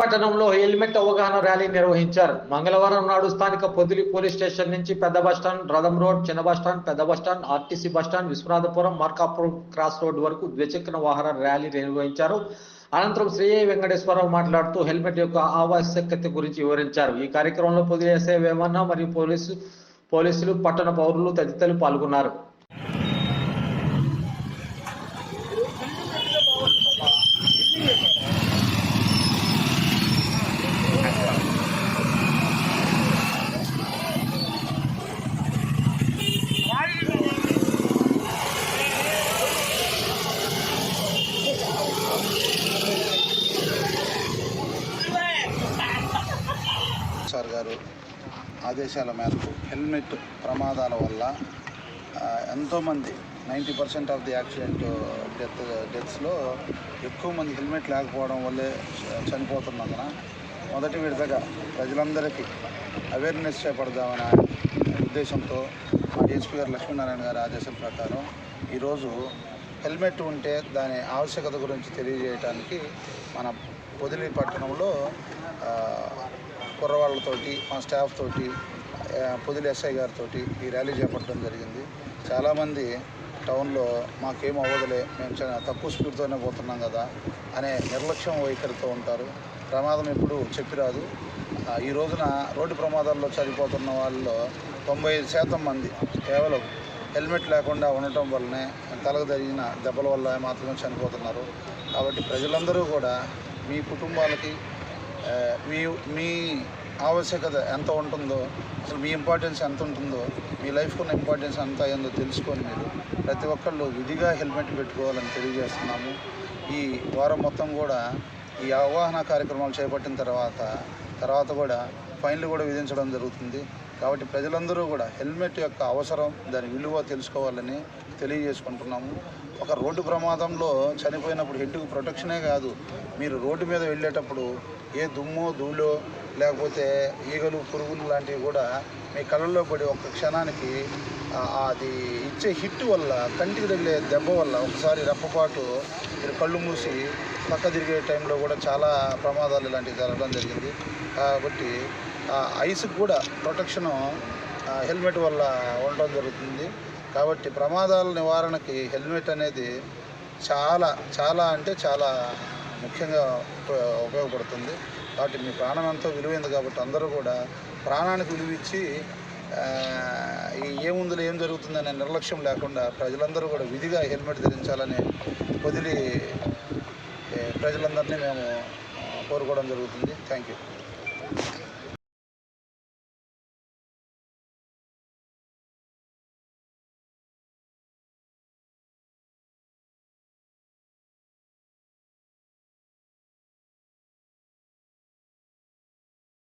పట్టణంలో హెల్మెట్ అవగాహన ర్యాలీ నిర్వహించారు. మంగళవారం నాడు స్థానిక పొదిలి పోలీస్ స్టేషన్ నుంచి పెద్ద బస్టాండ్ రథం రోడ్ చిన్న బస్టాండ్ పెద్ద bus stand RTC bus stand Vishwanathapuram Markapuram cross road వరకు ద్విచక్ర వాహన ర్యాలీ నిర్వహించారు. అనంతరం శ్రీ వెంకటేశ్వరరావు మాట్లాడుతూ హెల్మెట్ యొక్క ఆవశ్యకత గురించి వివరించారు. ఈ కార్యక్రమంలో పొదిలి ఎస్ఐ వేమన్న మరియు పోలీసు పోలీసులు పట్టణ పౌరులు తదితరులు పాల్గొన్నారు. సార్ గారు ఆదేశాల మేరకు హెల్మెట్ ప్రమాదాల వల్ల ఎంతోమంది ninety percent of the accident death డెత్స్లో ఎక్కువ మంది హెల్మెట్ లేకపోవడం వల్లే చనిపోతున్నందున మొదటి విడతగా ప్రజలందరికీ అవేర్నెస్ చేపడదామనే ఉద్దేశంతో మా డిఎస్పీ గారు లక్ష్మీనారాయణ గారి ఆదేశం ప్రకారం ఈరోజు హెల్మెట్ ఉంటే దాని ఆవశ్యకత గురించి తెలియజేయడానికి మన పొదిలి పట్టణంలో కుర్రవాళ్ళతోటి మా స్టాఫ్ తోటి పొదిలి ఎస్ఐ గారితో ఈ ర్యాలీ చేపట్టడం జరిగింది. చాలామంది టౌన్లో మాకేం అవ్వదులే మేము చాలా తక్కువ స్పీడ్తోనే పోతున్నాం కదా అనే నిర్లక్ష్యం వైఖరితో ఉంటారు. ప్రమాదం ఎప్పుడు చెప్పిరాదు. ఈ రోజున రోడ్డు ప్రమాదాల్లో చనిపోతున్న వాళ్ళలో తొంభై ఐదు శాతం మంది కేవలం హెల్మెట్ లేకుండా ఉండటం వల్లనే తలకు జరిగిన దెబ్బల వల్ల మాత్రమే చనిపోతున్నారు. కాబట్టి ప్రజలందరూ కూడా మీ కుటుంబాలకి మీ మీ ఆవశ్యకత ఎంత ఉంటుందో అసలు మీ ఇంపార్టెన్స్ ఎంత ఉంటుందో మీ లైఫ్కి ఉన్న ఇంపార్టెన్స్ ఎంత అయ్యిందో తెలుసుకొని మీరు ప్రతి ఒక్కళ్ళు విధిగా హెల్మెట్ పెట్టుకోవాలని తెలియజేస్తున్నాము. ఈ వారం మొత్తం కూడా ఈ అవగాహన కార్యక్రమాలు చేపట్టిన తర్వాత తర్వాత కూడా ఫైన్లు కూడా విధించడం జరుగుతుంది. కాబట్టి ప్రజలందరూ కూడా హెల్మెట్ యొక్క అవసరం దాని విలువ తెలుసుకోవాలని తెలియజేసుకుంటున్నాము. ఒక రోడ్డు ప్రమాదంలో చనిపోయినప్పుడు హెడ్కి ప్రొటెక్షనే కాదు మీరు రోడ్డు మీద వెళ్ళేటప్పుడు ఏ దుమ్మో ధూళో లేకపోతే ఈగలు పురుగులు లాంటివి కూడా మీ కళ్ళల్లో పడి ఒక క్షణానికి అది ఇచ్చే హిట్ వల్ల కంటికి తగిలే దెబ్బ వల్ల ఒకసారి రెప్పపాటు మీరు కళ్ళు మూసి పక్క తిరిగే టైంలో కూడా చాలా ప్రమాదాలు ఇలాంటివి జరగడం జరిగింది. కాబట్టి ఐస్కి కూడా ప్రొటెక్షను ఆ, హెల్మెట్ వల్ల ఉండడం జరుగుతుంది. కాబట్టి ప్రమాదాల నివారణకి హెల్మెట్ అనేది చాలా చాలా అంటే చాలా ముఖ్యంగా ఉప- ఉపయోగపడుతుంది. కాబట్టి మీ ప్రాణం ఎంతో విలువైంది కాబట్టి అందరూ కూడా ప్రాణానికి విలువ ఇచ్చి ఏముందులో ఏం జరుగుతుందనే నిర్లక్ష్యం లేకుండా ప్రజలందరూ కూడా విధిగా హెల్మెట్ ధరించాలని వదిలి ప్రజలందరినీ మేము కోరుకోవడం జరుగుతుంది. Thank you